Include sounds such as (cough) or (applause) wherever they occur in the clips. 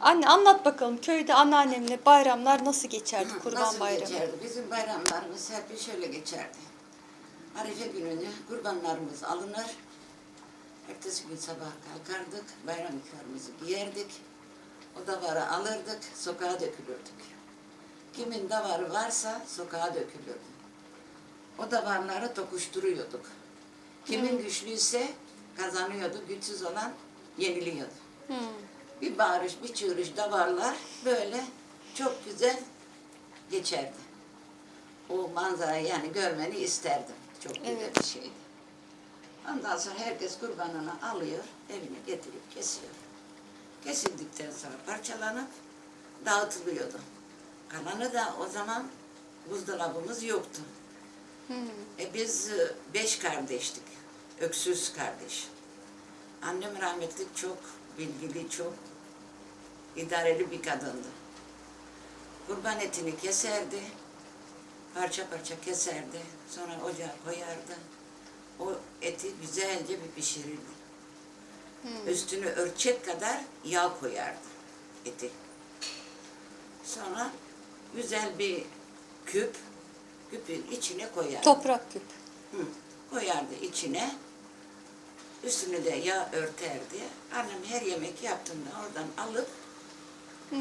Anne anlat bakalım köyde anneannemle bayramlar nasıl geçerdi Hı, kurban Nasıl bayramı? geçerdi? Bizim bayramlarımız hep şöyle geçerdi. Arife gününü kurbanlarımız alınır. Ertesi gün sabah kalkardık, bayram ikramımızı giyerdik. O davarı alırdık, sokağa dökülürdük. Kimin davarı varsa sokağa dökülürdü. O davarları tokuşturuyorduk. Kimin güçlüyse kazanıyordu, güçsüz olan yeniliyordu. Hmm. Bir bağırış, bir çığırış davarlar böyle çok güzel geçerdi. O manzarayı yani görmeni isterdim. Çok güzel Evet. bir şeydi. Ondan sonra herkes kurbanını alıyor, evine getirip kesiyor. Kesildikten sonra parçalanıp dağıtılıyordu. Kalanı da o zaman buzdolabımız yoktu. Hmm. E biz e, beş kardeştik. Öksüz kardeş. Annem rahmetli çok bilgili, çok idareli bir kadındı. Kurban etini keserdi. Parça parça keserdi. Sonra ocağa koyardı. O eti güzelce bir pişirirdi. Üstünü örtecek kadar yağ koyardı eti. Sonra güzel bir küp, küpün içine koyardı. Toprak küp. Hı, koyardı içine. Üstünü de yağ örterdi. Annem her yemek yaptığında oradan alıp Hmm.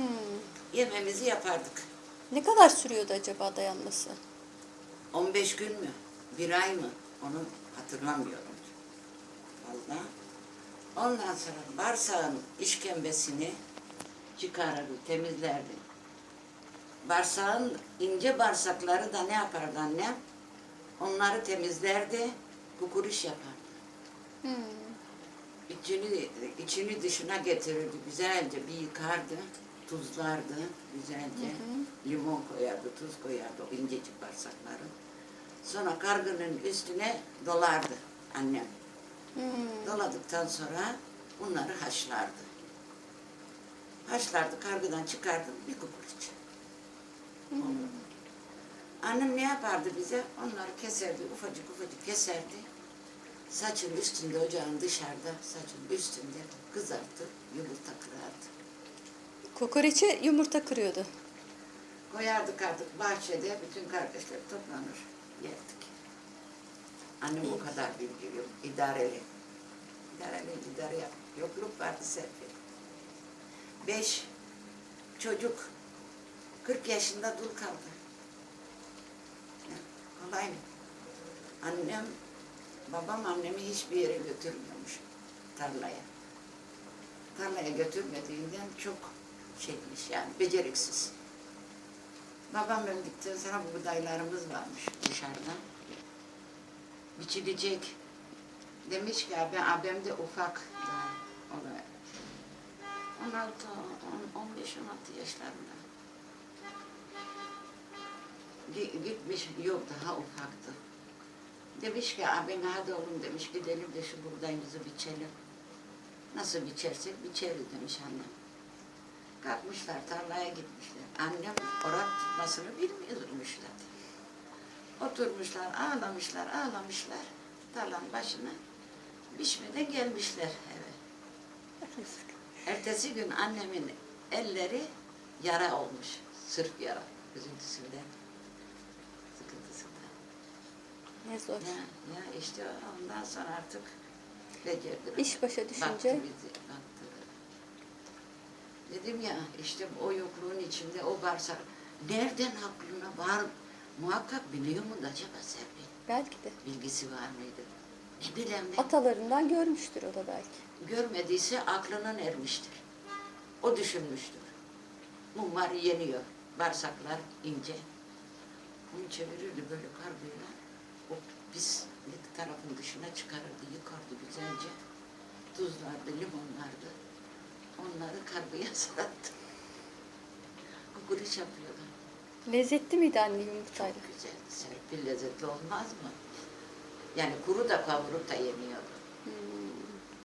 yememizi yapardık. Ne kadar sürüyordu acaba dayanması? 15 gün mü? Bir ay mı? Onu hatırlamıyorum. Vallahi. Ondan sonra bağırsağın işkembesini çıkarırdı, temizlerdi. Bağırsağın ince bağırsakları da ne yapardı annem? Onları temizlerdi, kukuriş yapardı. Hmm. İçini, içini dışına getirirdi, güzelce bir yıkardı, tuzlardı güzelce. Limon koyardı, tuz koyardı o incecik bağırsakları. Sonra kargının üstüne dolardı annem. Hmm. Doladıktan sonra bunları haşlardı. Haşlardı, kargıdan çıkardı, bir kukuruç. Annem ne yapardı bize? Onları keserdi, ufacık ufacık keserdi. Saçın üstünde, ocağın dışarıda, saçın üstünde kızarttı, yumurta kırardı. Kokoreçe yumurta kırıyordu. Koyardık artık bahçede, bütün kardeşler toplanır, yerdik. Annem o kadar bilgili, idareli. İdareli, idare yap. Yokluk vardı Serpil. Beş çocuk 40 yaşında dul kaldı. Kolay mı? Annem, babam annemi hiçbir yere götürmüyormuş tarlaya. Tarlaya götürmediğinden çok şeymiş yani beceriksiz. Babam öldükten sonra buğdaylarımız varmış dışarıda. Biçilecek. Demiş ki abi, abim de ufak daha. O da 16, 10, 15, 16 yaşlarında. Gi- Gitmiş, yok daha ufaktı. Demiş ki abim hadi oğlum demiş gidelim de şu buğdayımızı biçelim. Nasıl biçersek biçeriz demiş annem. Kalkmışlar tarlaya gitmişler. Annem orak tutmasını bilmiyormuş zaten. Oturmuşlar, ağlamışlar, ağlamışlar. Tarlanın başına. Biçmeden gelmişler eve. Ertesi gün annemin elleri yara olmuş. Sırf yara. Üzüntüsünden. Sıkıntısından. Ne zor. Ya, ya işte ondan sonra artık becerdim. İş başa düşünce bizi, baktı. Dedim ya işte o yokluğun içinde o bağırsak nereden aklına var muhakkak biliyor mu acaba Serpil? belki de Bilgisi var mıydı? Ne bileyim ben. atalarından görmüştür o da belki. Görmediyse aklının ermiştir. O düşünmüştür. Mumlar yeniyor. Bağırsaklar ince. Onu çevirirdi böyle kargıyla. O pis tarafın dışına çıkarırdı, yıkardı güzelce. Tuzlardı, limonlardı. Onları kargıya (laughs) sarattı. Kukuriş yapıyordu. Lezzetli miydi anne yumurtayla? Çok güzeldi. Serpil lezzetli olmaz mı? Yani kuru da kavurup da yeniyordu. Hmm.